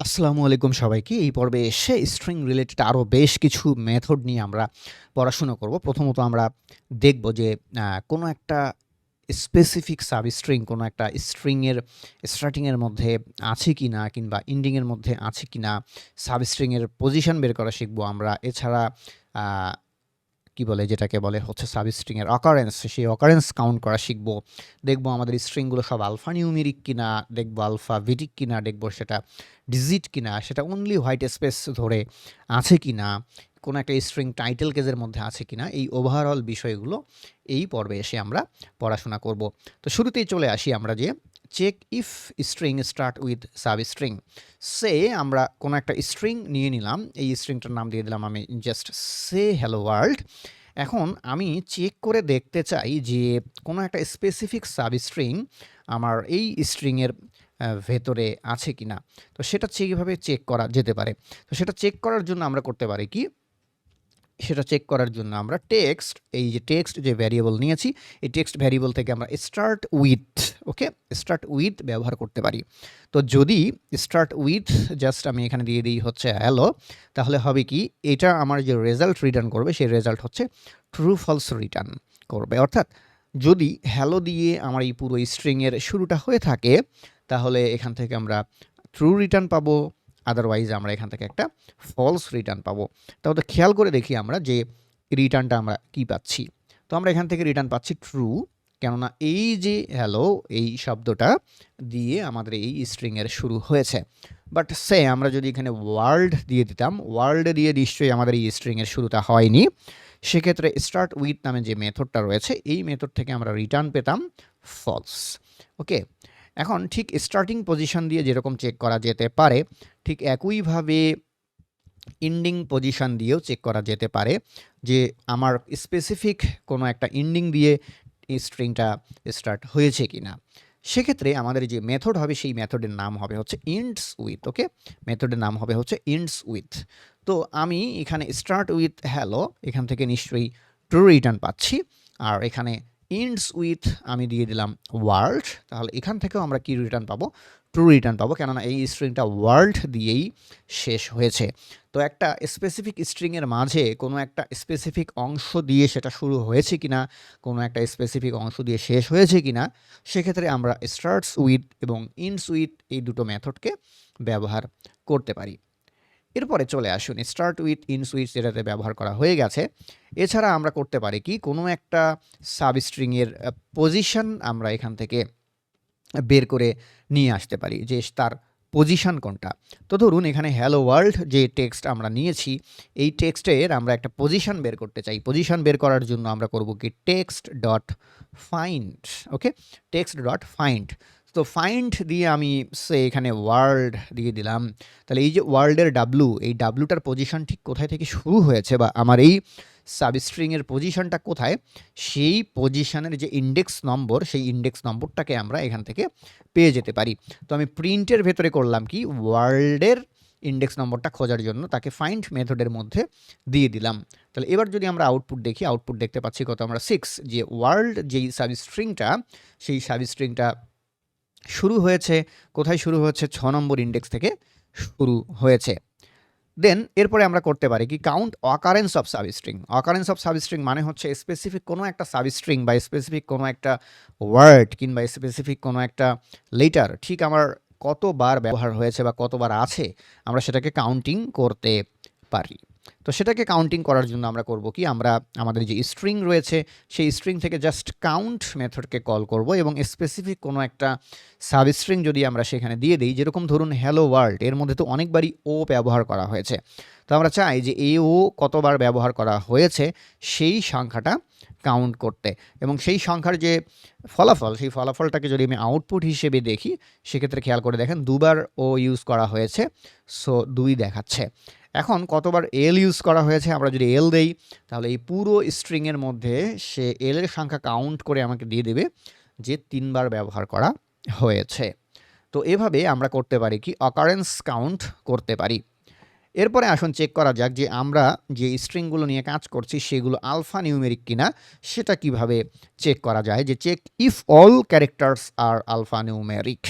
আসসালামু আলাইকুম সবাইকে। এই পর্বে এসে স্ট্রিং রিলেটেড আরও বেশ কিছু মেথড নিয়ে আমরা পড়াশুনো করব। প্রথমত আমরা দেখব যে কোনো একটা স্পেসিফিক সাব স্ট্রিং কোনো একটা স্ট্রিংয়ের স্টার্টিংয়ের মধ্যে আছে কি না কিংবা ইন্ডিংয়ের মধ্যে আছে কি না সাব স্ট্রিংয়ের পজিশন বের করা শিখব আমরা। এছাড়া কি বলে যেটাকে বলে হচ্ছে সাবস্ট্রিং এর অকারেন্স সেই অকারেন্স কাউন্ট করা শিখব। দেখব আমাদের স্ট্রিংগুলো সব আলফা নিউমেরিক কিনা, দেখব আলফা ভিটিক কিনা, দেখব সেটা ডিজিট কিনা, সেটা অনলি হোয়াইট স্পেস ধরে আছে কিনা, কোনো একটা স্ট্রিং টাইটেল কেজের মধ্যে আছে কিনা, এই ওভারঅল বিষয়গুলো এই পর্বে এসে আমরা পড়াশোনা করব। তো শুরুতেই চলে আসি আমরা যে check if string start with substring. সে আমরা কোনো একটা স্ট্রিং নিয়ে নিলাম। এই স্ট্রিংটার নাম দিয়ে দিলাম আমি জাস্ট সে হেলো ওয়ার্ল্ড। এখন আমি চেক করে দেখতে চাই যে কোনো একটা স্পেসিফিক সাবস্ট্রিং আমার এই স্ট্রিং এর আ ভেতরে আছে কিনা। তো সেটা কীভাবে চেক করা যেতে পারে। তো সেটা চেক করার জন্য আমরা করতে পারি কি? সেটা চেক করার জন্য আমরা টেক্সট এই যে টেক্সট যে ভ্যারিয়েবল নিয়েছি, এই টেক্সট ভ্যারিয়েবল থেকে আমরা start with okay? Start with ব্যবহার করতে পারি। তো যদি স্টার্ট উইথ জাস্ট আমি এখানে দিয়ে দিই হচ্ছে হ্যালো, তাহলে হবে কি? এটা আমার যে রেজাল্ট রিটার্ন করবে সেই রেজাল্ট হচ্ছে ট্রু ফলস রিটার্ন করবে। অর্থাৎ যদি হ্যালো দিয়ে আমার এই পুরো স্ট্রিংয়ের শুরুটা হয়ে থাকে, তাহলে এখান থেকে আমরা ট্রু রিটার্ন পাবো। আদারওয়াইজ আমরা এখান থেকে একটা ফলস রিটার্ন পাবো। তাহলে খেয়াল করে দেখি আমরা যে রিটার্নটা আমরা কি পাচ্ছি। তো আমরা এখান থেকে রিটার্ন পাচ্ছি ট্রু। কেননা এই যে হ্যালো এই শব্দটা দিয়ে আমাদের এই স্ট্রিংয়ের শুরু হয়েছে। বাট সে আমরা যদি এখানে ওয়ার্ল্ড দিয়ে দিতাম, ওয়ার্ল্ড দিয়ে নিশ্চয়ই আমাদের এই স্ট্রিংয়ের শুরুটা হয়নি। সেক্ষেত্রে স্টার্ট উইথ নামে যে মেথডটা রয়েছে, এই মেথড থেকে আমরা রিটার্ন পেতাম ফলস। ওকে? এখন ঠিক স্টার্টিং পজিশন দিয়ে যেরকম চেক করা যেতে পারে, ঠিক একইভাবে ইন্ডিং পজিশন দিয়েও চেক করা যেতে পারে যে আমার স্পেসিফিক কোনো একটা ইন্ডিং দিয়ে স্ট্রিংটা স্টার্ট হয়েছে কি না সেক্ষেত্রে আমাদের যে মেথড হবে, সেই মেথডের নাম হবে হচ্ছে ইন্ডস উইথ ওকে? মেথডের নাম হবে হচ্ছে ইন্ডস উইথ। তো আমি এখানে স্টার্ট উইথ হ্যালো এখান থেকে নিশ্চয়ই ট্রু রিটার্ন পাচ্ছি। আর এখানে ইন্টস উইথ আমি দিয়ে দিলাম ওয়ার্ল্ড। তাহলে এখান থেকেও আমরা কি রিটার্ন পাবো? ট্রু রিটার্ন পাবো। কেননা এই স্ট্রিংটা ওয়ার্ল্ড দিয়েই শেষ হয়েছে। তো একটা স্পেসিফিক স্ট্রিং এর মাঝে কোনো একটা স্পেসিফিক অংশ দিয়ে সেটা শুরু হয়েছে কিনা, কোনো একটা স্পেসিফিক অংশ দিয়ে শেষ হয়েছে কিনা, সেক্ষেত্রে আমরা স্টার্টস উইথ এবং ইন্টস উইথ এই দুটো মেথডকে ব্যবহার করতে পারি। এরপরে চলে আসুন স্টার্ট উইথ, ইন সুইচ যেটাতে ব্যবহার করা হয়ে গেছে। এছাড়া আমরা করতে পারি কি? কোনো একটা সাবস্ট্রিং এর আ পজিশন আমরা এখান থেকে বের করে নিয়ে আসতে পারি যে তার পজিশন কোনটা। তো ধরুন এখানে হ্যালো ওয়ার্ল্ড যে টেক্সট আমরা নিয়েছি, এই টেক্সটের আমরা একটা পজিশন বের করতে চাই। পজিশন বের করার জন্য আমরা করব কি? Text dot find okay? Text dot find. তো ফাইন্ড দিয়ে আমি সে এখানে ওয়ার্ল্ড দিয়ে দিলাম। তাহলে এই যে ওয়ার্ল্ডের ডাব্লু, এই ডাব্লুটার পজিশন ঠিক কোথায় থেকে শুরু হয়েছে বা আমার এই সাবস্ট্রিং এর পজিশনটা কোথায়, সেই পজিশনের যে ইন্ডেক্স নম্বর, সেই ইন্ডেক্স নম্বরটাকে আমরা এখান থেকে পেয়ে যেতে পারি। তো আমি প্রিন্টের ভেতরে করলাম কি? ওয়ার্ল্ডের ইন্ডেক্স নম্বরটা খোঁজার জন্য তাকে ফাইন্ড মেথডের মধ্যে দিয়ে দিলাম। তাহলে এবার যদি আমরা আউটপুট দেখি, আউটপুট দেখতে পাচ্ছি কত আমরা সিক্স যে ওয়ার্ল্ড যেই সাবস্ট্রিংটা, সেই সাবস্ট্রিংটা শুরু হয়েছে, কোথায় শুরু হয়েছে? ছ নম্বর ইন্ডেক্স থেকে শুরু হয়েছে। দেন এরপরে আমরা করতে পারি কি? Count occurrence of substring. Occurrence of substring মানে হচ্ছে স্পেসিফিক কোনো একটা সাবস্ট্রিং বা স্পেসিফিক কোনো একটা ওয়ার্ড কিংবা স্পেসিফিক কোনো একটা লেটার ঠিক আমার কতবার ব্যবহার হয়েছে বা কতবার আছে, আমরা সেটাকে কাউন্টিং করতে পারি। তো সেটাকে কাউন্টিং করার জন্য আমরা করব কি? আমরা আমাদের যে স্ট্রিং রয়েছে, সেই স্ট্রিং থেকে জাস্ট কাউন্ট মেথডকে কল করব এবং স্পেসিফিক কোনো একটা সাব স্ট্রিং যদি আমরা সেখানে দিয়ে দেই, যেরকম ধরুন হ্যালো ওয়ার্ল্ড এর মধ্যে তো অনেকবারই ও ব্যবহার করা হয়েছে। তো আমরা চাই যে এ ও কতবার ব্যবহার করা হয়েছে, সেই সংখ্যাটা কাউন্ট করতে এবং সেই সংখ্যার যে ফলাফল, সেই ফলাফলটাকে যদি আমি আউটপুট হিসেবে দেখি, সেক্ষেত্রে খেয়াল করে দেখেন দুবার ও ইউজ করা হয়েছে। সো দুই দেখাচ্ছে। এখন কতবার এল ইউজ করা হয়েছে আমরা যদি এল দেই, তাহলে এই পুরো স্ট্রিংয়ের মধ্যে সে এল এর সংখ্যা কাউন্ট করে আমাকে দিয়ে দেবে যে তিনবার ব্যবহার করা হয়েছে। তো এভাবে আমরা করতে পারি কি? অকারেন্স কাউন্ট করতে পারি। এরপরে আসুন চেক করা যাক যে আমরা যে স্ট্রিংগুলো নিয়ে কাজ করছি সেগুলো আলফা নিউমেরিক কিনা, সেটা কীভাবে চেক করা যায়? যে check if all characters are alpha numeric.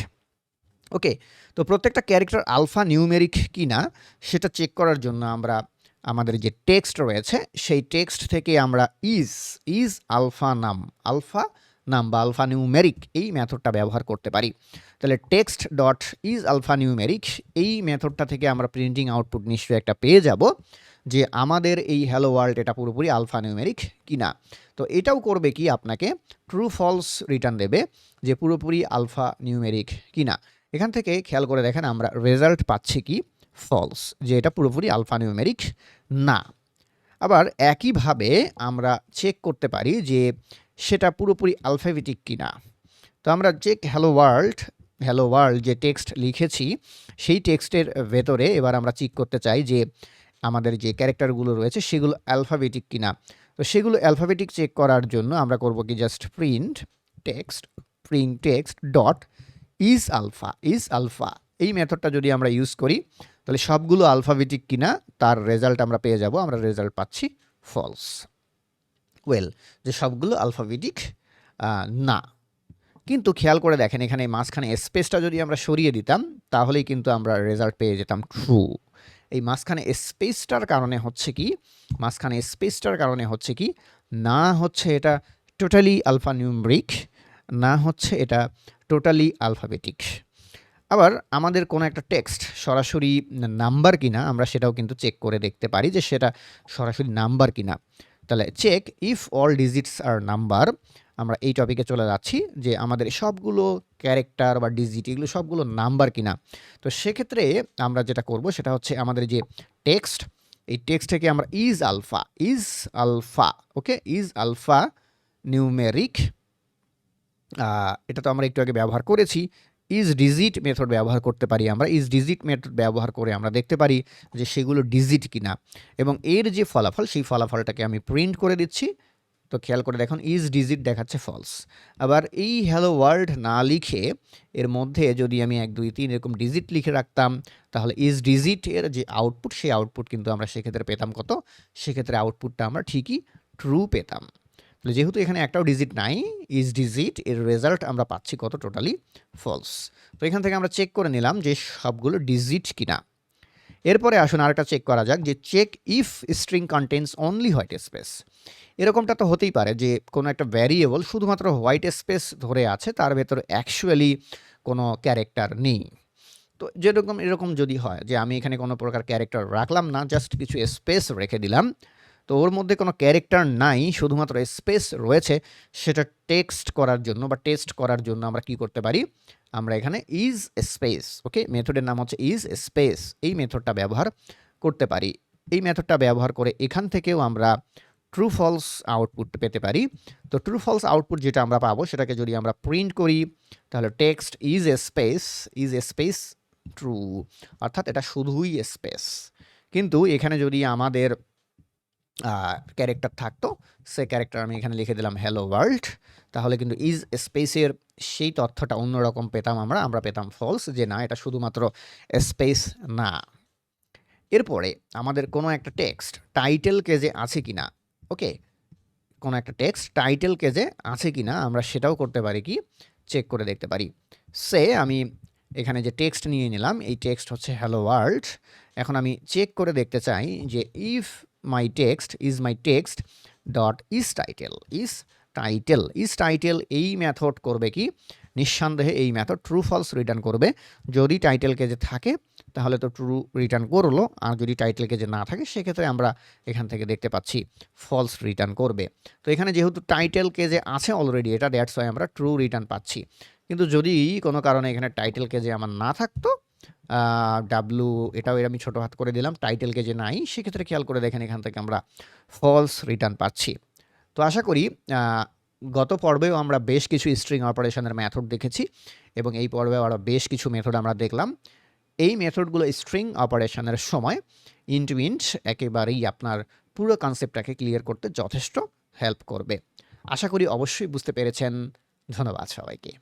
Okay, তো প্রত্যেকটা ক্যারেক্টার আলফা নিউমেরিক কি না সেটা চেক করার জন্য আমরা আমাদের যে টেক্সট রয়েছে, সেই টেক্সট থেকে আমরা is is alpha num alpha num বা আলফা নিউমেরিক এই মেথডটা ব্যবহার করতে পারি। তাহলে text dot is alpha numeric এই মেথডটা থেকে আমরা প্রিন্টিং আউটপুট নিশ্চয়ই একটা পেয়ে যাব যে আমাদের এই হ্যালো ওয়ার্ল্ড এটা পুরোপুরি আলফা নিউমেরিক কিনা। তো এটাও করবে কি আপনাকে? ট্রু ফলস রিটার্ন দেবে যে পুরোপুরি আলফা নিউমেরিক কিনা। এখান থেকে খেয়াল করে দেখেন আমরা রেজাল্ট পাচ্ছি কি? ফলস যে এটা পুরোপুরি আলফা নিউমেরিক না। আবার একইভাবে আমরা চেক করতে পারি যে সেটা পুরোপুরি আলফাবেটিক কিনা। তো আমরা check hello world hello world যে টেক্সট লিখেছি, সেই টেক্সটের ভেতরে এবার আমরা চেক করতে চাই যে আমাদের যে ক্যারেক্টারগুলো রয়েছে সেগুলো অ্যালফাবেটিক কিনা। তো সেগুলো অ্যালফাবেটিক চেক করার জন্য আমরা করব কি? Just print text print text dot is alpha is alpha, এই মেথডটা যদি আমরা ইউজ করি, তাহলে সবগুলো আলফাবেটিক কিনা তার রেজাল্ট আমরা পেয়ে যাব, আমরা রেজাল্ট পাচ্ছি ফলস ওয়েল যে সবগুলো আলফাবেটিক না। কিন্তু খেয়াল করে দেখেন, এখানে মাঝখানে স্পেসটা যদি আমরা সরিয়ে দিতাম, তাহলেই কিন্তু আমরা রেজাল্ট পেয়ে যেতাম ট্রু এই মাঝখানে স্পেসটার কারণে হচ্ছে কি, মাঝখানে স্পেসটার কারণে হচ্ছে কি, না হচ্ছে এটা টোটালি আলফা নিউমরিক না হচ্ছে এটা টোটালি আলফাবেটিক আবার আমাদের কোনো একটা টেক্সট সরাসরি নাম্বার কিনা, আমরা সেটাও কিন্তু চেক করে দেখতে পারি যে সেটা সরাসরি নাম্বার কিনা। তাহলে check if all digits are number আমরা এই টপিকে চলে যাচ্ছি যে আমাদের সবগুলো ক্যারেক্টার বা ডিজিট এগুলো সবগুলো নাম্বার কিনা। তো সেক্ষেত্রে আমরা যেটা করব সেটা হচ্ছে আমাদের যে টেক্সট এই টেক্সট থেকে আমরা is alpha is alpha okay is alpha numeric এটা তো আমরা একটু আগে ব্যবহার করেছি। ইজ ডিজিট মেথড ব্যবহার করতে পারি আমরা। ইজ ডিজিট মেথড ব্যবহার করে আমরা দেখতে পারি যে সেগুলো ডিজিট কিনা। এবং এর যে ফলাফল, সেই ফলাফলটাকে আমি প্রিন্ট করে দিচ্ছি। তো খেয়াল করে দেখুন ইজ ডিজিট দেখাচ্ছে ফলস আবার এই হ্যালো ওয়ার্ল্ড না লিখে এর মধ্যে যদি আমি এক, দুই, তিন এরকম ডিজিট লিখে রাখতাম, তাহলে ইজ ডিজিট এর যে আউটপুট সেই আউটপুট কিন্তু আমরা সেক্ষেত্রে পেতাম কত? সেক্ষেত্রে আউটপুটটা আমরা ঠিকই ট্রু পেতাম। তাহলে যেহেতু এখানে একটাও ডিজিট নাই ইজ ডিজিট এর রেজাল্ট আমরা পাচ্ছি কত টোটালি ফলস তো এখান থেকে আমরা চেক করে নিলাম যে সবগুলো ডিজিট কিনা। এরপরে আসুন আরেকটা চেক করা যাক যে check if string contents only white space এরকমটা তো হতেই পারে যে কোনো একটা ভ্যারিয়েবল শুধুমাত্র হোয়াইট স্পেস ধরে আছে, তার ভেতরে অ্যাকচুয়ালি কোনো ক্যারেক্টার নেই। তো যেরকম এরকম যদি হয় যে আমি এখানে কোনো প্রকার ক্যারেক্টার রাখলাম না জাস্ট কিছু স্পেস রেখে দিলাম তো ওর মধ্যে কোনো ক্যারেক্টার নাই, শুধুমাত্র স্পেস রয়েছে, সেটা টেক্সট করার জন্য বা টেস্ট করার জন্য আমরা কি করতে পারি? আমরা এখানে ইজ স্পেস ওকে মেথডের নাম হচ্ছে ইজ স্পেস এই মেথডটা ব্যবহার করতে পারি। এই মেথডটা ব্যবহার করে এখান থেকেও আমরা ট্রু ফলস আউটপুট পেতে পারি। তো ট্রু ফলস আউটপুট যেটা আমরা পাবো, সেটাকে যদি আমরা প্রিন্ট করি, তাহলে text is a space is a space true অর্থাৎ এটা শুধুই স্পেস কিন্তু এখানে যদি আমাদের ক্যারেক্টার থাকতো, সে ক্যারেক্টার আমি এখানে লিখে দিলাম হ্যালো ওয়ার্ল্ড তাহলে কিন্তু ইজ স্পেসের সেই তথ্যটা অন্যরকম পেতাম আমরা আমরা পেতাম ফলস যে না, এটা শুধুমাত্র স্পেস না। এরপরে আমাদের কোনো একটা টেক্সট টাইটেল কেজে আছে কি না ওকে কোনো একটা টেক্সট টাইটেল কেজে আছে কি না আমরা সেটাও করতে পারি কি? চেক করে দেখতে পারি। সে আমি এখানে যে টেক্সট নিয়ে নিলাম, এই টেক্সট হচ্ছে হ্যালো ওয়ার্ল্ড এখন আমি চেক করে দেখতে চাই যে if my text is my text dot is title is title is title এই মেথড করবে কি? নিঃসন্দেহে এই মেথড ট্রু ফলস রিটার্ন করবে। যদি টাইটেল কেজে থাকে, তাহলে তো ট্রু রিটার্ন করল। আর যদি টাইটেল কেজে না থাকে, সেক্ষেত্রে আমরা এখান থেকে দেখতে পাচ্ছি ফলস রিটার্ন করবে। তো এখানে যেহেতু টাইটেল কেজে আছে অলরেডি এটা দ্যাটস ওয়াই আমরা ট্রু রিটার্ন পাচ্ছি। কিন্তু যদি কোনো কারণে এখানে টাইটেল কেজে আমার না থাকতো ডাব্লু এটাও আমি ছোটো হাত করে দিলাম টাইটেলকে যে নাই, সেক্ষেত্রে খেয়াল করে দেখেন এখান থেকে আমরা ফলস রিটার্ন পাচ্ছি। তো আশা করি গত পর্বেও আমরা বেশ কিছু স্ট্রিং অপারেশনের মেথড দেখেছি এবং এই পর্বেও আরও বেশ কিছু মেথড আমরা দেখলাম। এই মেথডগুলো স্ট্রিং অপারেশনের সময় ইন্টু ইন্ট একেবারেই আপনার পুরো কনসেপ্টটাকে ক্লিয়ার করতে যথেষ্ট হেল্প করবে। আশা করি অবশ্যই বুঝতে পেরেছেন। ধন্যবাদ সবাইকে।